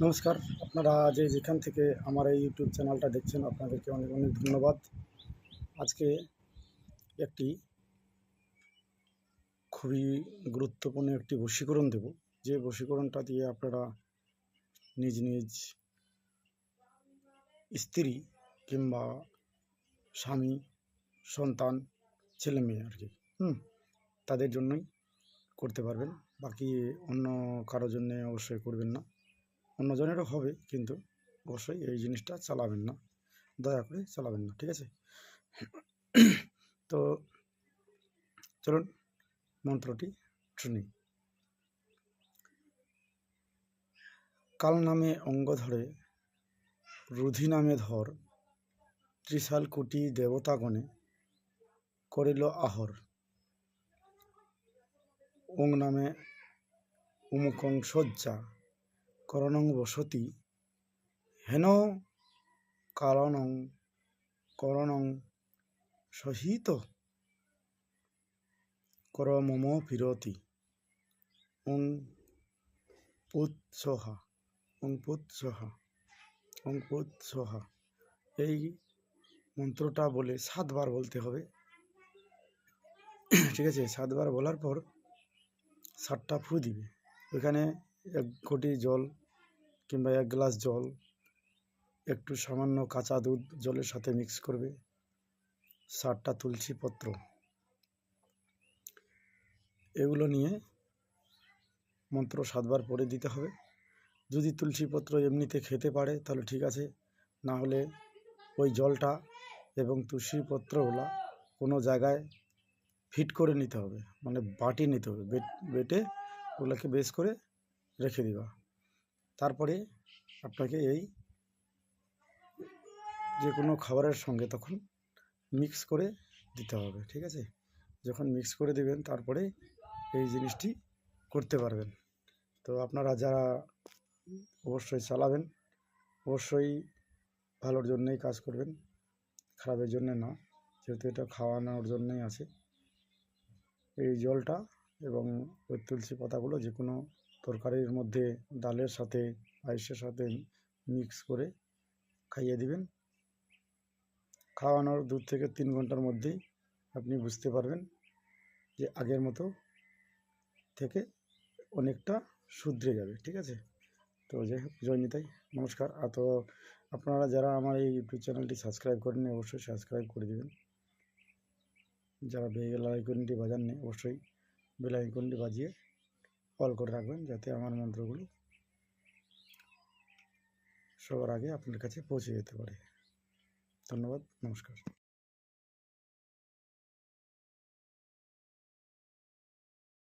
নমস্কার। আপনারা যে যেখান থেকে আমার এই ইউটিউব চ্যানেলটা দেখছেন, আপনাদেরকে অনেক অনেক ধন্যবাদ। আজকে একটি খুবই গুরুত্বপূর্ণ একটি বশীকরণ দেব। যে বশীকরণটা দিয়ে আপনারা নিজ নিজ স্ত্রী কিংবা স্বামী, সন্তান, ছেলে মেয়ে আর কি, হুম, তাদের জন্যই করতে পারবেন। বাকি অন্য কারোর জন্যে অবশ্যই করবেন না। অন্যজনেরও হবে, কিন্তু অবশ্যই এই জিনিসটা চালাবেন না। দয়া করে চালাবেন না, ঠিক আছে? তো চলুন, মন্ত্রটি শুনি। কাল নামে অঙ্গ ধরে, রুধি নামে ধর, ত্রিশাল কোটি দেবতাগণে করিল আহর। ওং নামে উমুকং সজ্জা করণং বসতি। হেন কারণং করণং সহিত কর মম ফিরতি ওং পুৎসহা ওং পুৎসহা ওং পুৎসহা। এই মন্ত্রটা বলে সাতবার বলতে হবে। ঠিক আছে, সাতবার বলার পর সাতটা ফু দিবে। ওইখানে এক ঘটি জল কিংবা এক গ্লাস জল, একটু সামান্য কাঁচা দুধ জলের সাথে মিক্স করবে। সাতটা তুলসী পত্র। এগুলো নিয়ে মন্ত্র সাতবার পরে দিতে হবে। যদি তুলসী পত্র এমনিতে খেতে পারে, তাহলে ঠিক আছে। না হলে ওই জলটা এবং তুলসী পত্রগুলো কোনো জায়গায় ফিট করে নিতে হবে। মানে বাটি নিতে হবে। বেট ওগুলোকে বেশ করে রেখে দিবা। তারপরে আপনাকে এই যে কোনো খাবারের সঙ্গে তখন মিক্স করে দিতে হবে, ঠিক আছে? যখন মিক্স করে দিবেন, তারপরে এই জিনিসটি করতে পারবেন। তো আপনারা যারা অবশ্যই চালাবেন, অবশ্যই ভালোর জন্যই কাজ করবেন, খারাপের জন্য না, যেহেতু এটা খাওয়ানোর জন্যই আছে। এই জলটা এবং ওই তুলসী পাতাগুলো যে কোনো তরকারির মধ্যে ডালের সাথে রাইসের সাথে মিক্স করে খাইয়ে দিবেন। খাওয়ানোর দু থেকে তিন ঘণ্টার মধ্যেই আপনি বুঝতে পারবেন যে আগের মতো থেকে অনেকটা শুধরে যাবে, ঠিক আছে? তো যাই হোক, জয় নিতাই, নমস্কার। আর তো আপনারা যারা আমার এই ইউটিউব চ্যানেলটি সাবস্ক্রাইব করেননি, অবশ্যই সাবস্ক্রাইব করে দেবেন। যারা বেল আইকনটি বাজাননি, অবশ্যই বেল আইকনটি বাজিয়ে অল করে রাখবেন যাতে আমার মন্ত্রগুলো সবার আগে আপনার কাছে পৌঁছে যেতে পারে। ধন্যবাদ, নমস্কার।